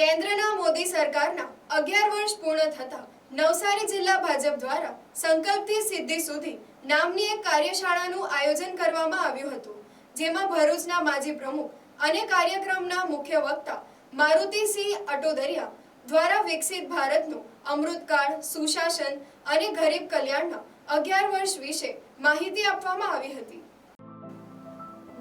કેન્દ્રના મોદી સરકારના અગિયાર વર્ષ પૂર્ણ થતા નવસારી જિલ્લા ભાજપ દ્વારા સંકલ્પથી સિદ્ધિ સુધી નામની એક કાર્યશાળાનું આયોજન કરવામાં આવ્યું હતું, જેમાં ભરૂચના માજી પ્રમુખ અને કાર્યક્રમના મુખ્ય વક્તા મારુતિસિંહ અટોદરિયા દ્વારા વિકસિત ભારતનું અમૃતકાળ, સુશાસન અને ગરીબ કલ્યાણના અગિયાર વર્ષ વિશે માહિતી આપવામાં આવી હતી.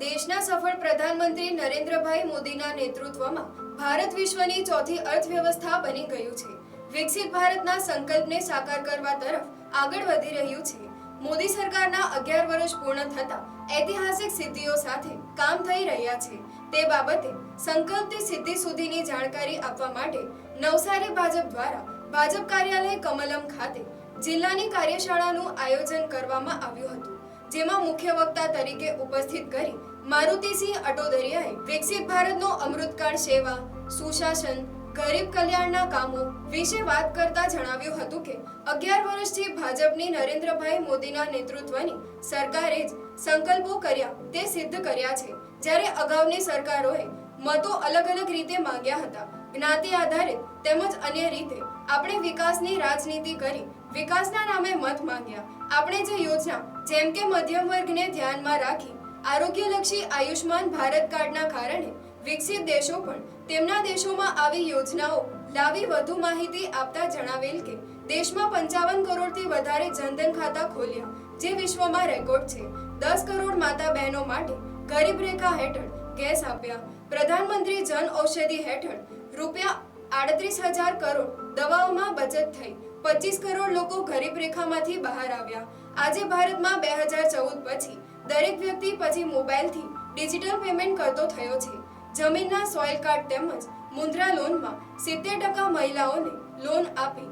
દેશના સફળ પ્રધાનમંત્રી નરેન્દ્રભાઈ મોદીના નેતૃત્વમાં ભારત વિશ્વની ચોથી અર્થવ્યવસ્થા બની ગયું છે. વિકસિત ભારતના સંકલ્પને સાકાર કરવા તરફ આગળ વધી રહ્યું છે. મોદી સરકારના અગિયાર વર્ષ પૂર્ણ થતા ઐતિહાસિક સિદ્ધિઓ સાથે કામ થઈ રહ્યા છે. તે બાબતે સંકલ્પથી સિદ્ધિ સુધીની જાણકારી આપવા માટે નવસારી ભાજપ દ્વારા ભાજપ કાર્યાલય કમલમ ખાતે જિલ્લાની કાર્યશાળાનું આયોજન કરવામાં આવ્યું હતું, જેમાં મુખ્ય વક્તા તરીકે ઉપસ્થિત કરી મારુતિસિંહ અટોદરિયાએ વિકસિત ભારતનો અમૃતકાળ સેવા, સુશાસન, ગરીબ કલ્યાણના કામો વિશે વાત કરતા જણાવ્યું હતું કે અગિયાર વર્ષથી ભાજપની નરેન્દ્રભાઈ મોદીના નેતૃત્વની સરકારે જ સંકલ્પો કર્યા તે સિદ્ધ કર્યા છે. જ્યારે અગાઉની સરકારોએ મતો અલગ અલગ રીતે માંગ્યા હતા. જ્ઞાતિ આધારિત તેમજ અન્ય રીતે આપણે વિકાસની રાજનીતિ કરી વિકાસના નામે મત માંગ્યા. આપણે જે યોજના જેમ કે મધ્યમ વર્ગને ધ્યાનમાં રાખી આરોગ્યલક્ષી આયુષ્માન ભારત કાર્ડના કારણે વિકસિત દેશો પણ તેમના દેશોમાં આવી યોજનાઓ લાવી વધુ માહિતી આપતા જણાવેલ કે દેશમાં પંચાવન કરોડથી વધારે જનધન ખાતા ખોલ્યા, જે વિશ્વમાં રેકોર્ડ છે. દસ કરોડ માતા બહેનો માટે ગરીબ રેખા હેઠળ ગેસ આપ્યા. પ્રધાનમંત્રી જન ઔષધિ હેઠળ રૂપિયા આડત્રીસ હજાર કરોડ દવાઓમાં બચત થઈ. પચીસ કરોડ લોકો ગરીબ રેખામાંથી બહાર આવ્યા. આજે ભારતમાં બે હજાર ચૌદ પછી દરેક વ્યક્તિ પછી મોબાઈલથી ડિજિટલ પેમેન્ટ કરતો થયો છે. જમીનના સોઇલ કાર્ડ તેમજ મુદ્રા લોનમાં સિત્તેર ટકા મહિલાઓને લોન આપી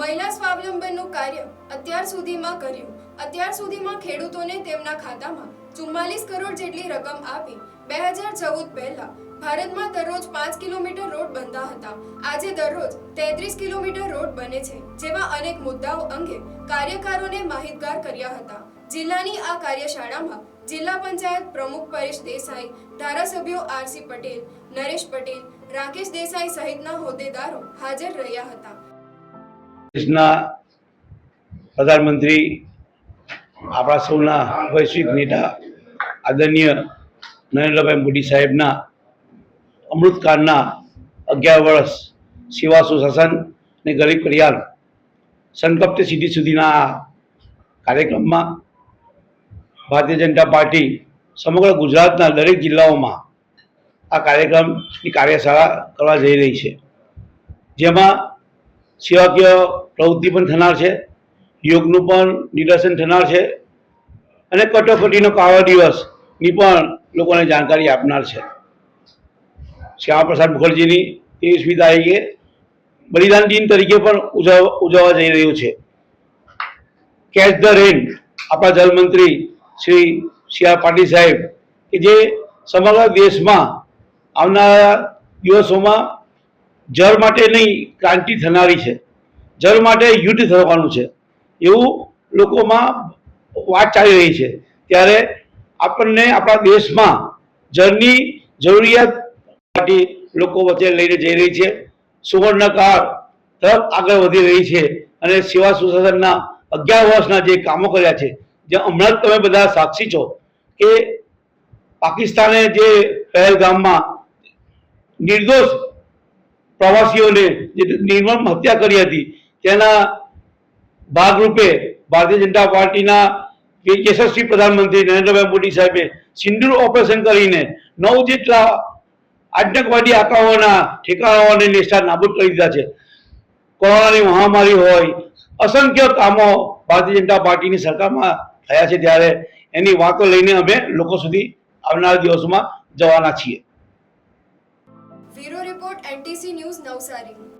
મહિલા સ્વાવલંબનનું કાર્ય અત્યાર સુધીમાં કર્યું. અત્યાર સુધીમાં ખેડૂતોને તેમના ખાતામાં ચુમ્માલીસ કરોડ જેટલી રકમ આપી બે હજાર ચૌદ પહેલા ભારતમાં દરરોજ પાંચ કિલોમીટર રોડ બનતા હતા. આજે દરરોજ તેત્રીસ કિલોમીટર રોડ બને છે જેવા અનેક મુદ્દાઓ અંગે કાર્યકારોને માહિતગાર કર્યા હતા. જિલ્લાની આ કાર્યશાળામાં જિલ્લા પંચાયત પ્રમુખ પરેશ દેસાઈ, ધારાસભ્યો આરસી પટેલ, નરેશ પટેલ, રાકેશ દેસાઈ સહિતના હોદ્દેદારો હાજર રહ્યા હતા. પ્રધાનમંત્રી, આપણા સૌના વૈશ્વિક નેતા, આદરણીય નરેન્દ્રભાઈ મોદી સાહેબના અમૃતકાળના અગિયાર વર્ષ સેવા સુશાસન અને ગરીબ કલ્યાણ સંકપ્ત સિદ્ધિ સુધીના કાર્યક્રમમાં ભારતીય જનતા પાર્ટી સમગ્ર ગુજરાતના દરેક જિલ્લાઓમાં આ કાર્યક્રમની કાર્યશાળા કરવા જઈ રહી છે. જેમાં સેવાકીય પ્રવૃત્તિ પણ થનાર છે, યોગનું પણ નિદર્શન થનાર છે અને કટોકટીનો કાળો દિવસની પણ લોકોને જાણકારી આપનાર છે. શ્યામાપ્રસાદ મુખર્જીની ત્રેવીસમી તારીખે બલિદાન દિન તરીકે પણ ઉજવ ઉજવવા જઈ રહ્યું છે. કેચ ધ રેન આપણા જલમંત્રી શ્રી આર પાટીલ સાહેબ, કે જે સમગ્ર દેશમાં આવનારા દિવસોમાં જળ માટે નહીં, ક્રાંતિ થનારી છે. જળ માટે યુદ્ધ થવાનું છે. એવું લોકોમાં વાત ચાલી રહી છે. ત્યારે આપણને આપણા દેશમાં જળની જરૂરિયાત લોકો વચ્ચે લઈને જઈ રહી છે. સુવર્ણકાળ તરફ આગળ વધી રહી છે. અને સેવા સુશાસનના અગિયાર વર્ષના જે કામો કર્યા છે જે હમણાં જ તમે બધા સાક્ષી છો કે પાકિસ્તાને જે પહેલગામમાં નિર્દોષ પ્રવાસીઓને જે નિર્મમ હત્યા કરી હતી, તેના ભાગરૂપે ભારતીય જનતા પાર્ટીના યશસ્વી પ્રધાનમંત્રી નરેન્દ્રભાઈ મોદી સાહેબે સિંદૂર ઓપરેશન કરીને નવ જેટલા આતંકવાદી આંકાઓના ઠેકાણાઓને નિષ્ઠા નાબૂદ કરી દીધા છે. કોરોનાની મહામારી હોય, અસંખ્ય કામો ભારતીય જનતા પાર્ટીની સરકારમાં થયા છે ત્યારે એની વાતો લઈને અમે લોકો સુધી આવનાર દિવસોમાં જવાના છીએ. Bureau report NTC news Navsari.